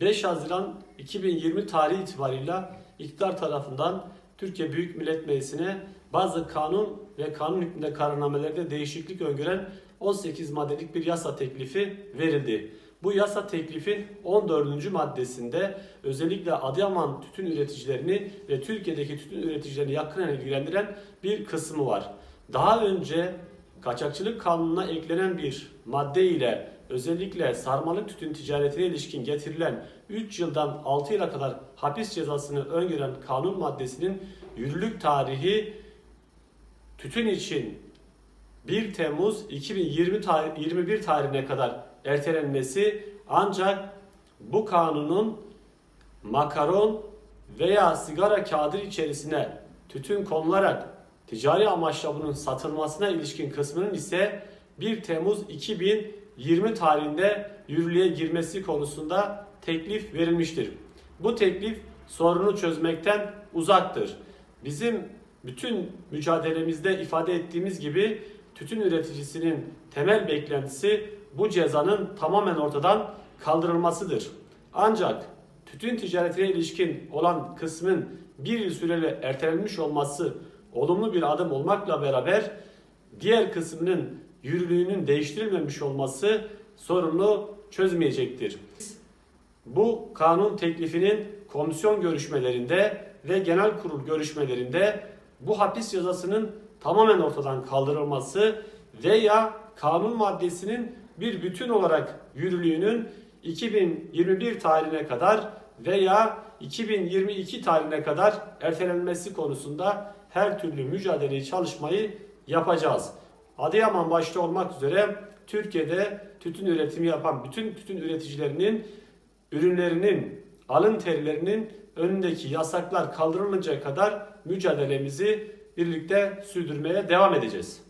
5 Haziran 2020 tarihi itibarıyla iktidar tarafından Türkiye Büyük Millet Meclisi'ne bazı kanun ve kanun hükmünde kararnamelerde değişiklik öngören 18 maddelik bir yasa teklifi verildi. Bu yasa teklifin 14. maddesinde özellikle Adıyaman tütün üreticilerini ve Türkiye'deki tütün üreticilerini yakından ilgilendiren bir kısmı var. Daha önce kaçakçılık kanununa eklenen bir madde ile özellikle sarmalık tütün ticaretine ilişkin getirilen 3 yıldan 6 yıla kadar hapis cezasını öngören kanun maddesinin yürürlük tarihi tütün için 1 Temmuz 2020 tarih, 21 tarihine kadar ertelenmesi ancak bu kanunun makaron veya sigara kağıdı içerisine tütün konularak ticari amaçla bunun satılmasına ilişkin kısmının ise 1 Temmuz 2020 tarihinde yürürlüğe girmesi konusunda teklif verilmiştir. Bu teklif sorunu çözmekten uzaktır. Bizim bütün mücadelemizde ifade ettiğimiz gibi tütün üreticisinin temel beklentisi bu cezanın tamamen ortadan kaldırılmasıdır. Ancak tütün ticaretine ilişkin olan kısmın bir yıl süreli ertelenmiş olması olumlu bir adım olmakla beraber diğer kısmının yürürlüğünün değiştirilmemiş olması sorunu çözmeyecektir. Bu kanun teklifinin komisyon görüşmelerinde ve genel kurul görüşmelerinde bu hapis cezasının tamamen ortadan kaldırılması veya kanun maddesinin bir bütün olarak yürürlüğünün 2021 tarihine kadar veya 2022 tarihine kadar ertelenmesi konusunda her türlü mücadeleyi çalışmayı yapacağız. Adıyaman başta olmak üzere Türkiye'de tütün üretimi yapan bütün tütün üreticilerinin ürünlerinin alın terilerinin önündeki yasaklar kaldırılıncaya kadar mücadelemizi birlikte sürdürmeye devam edeceğiz.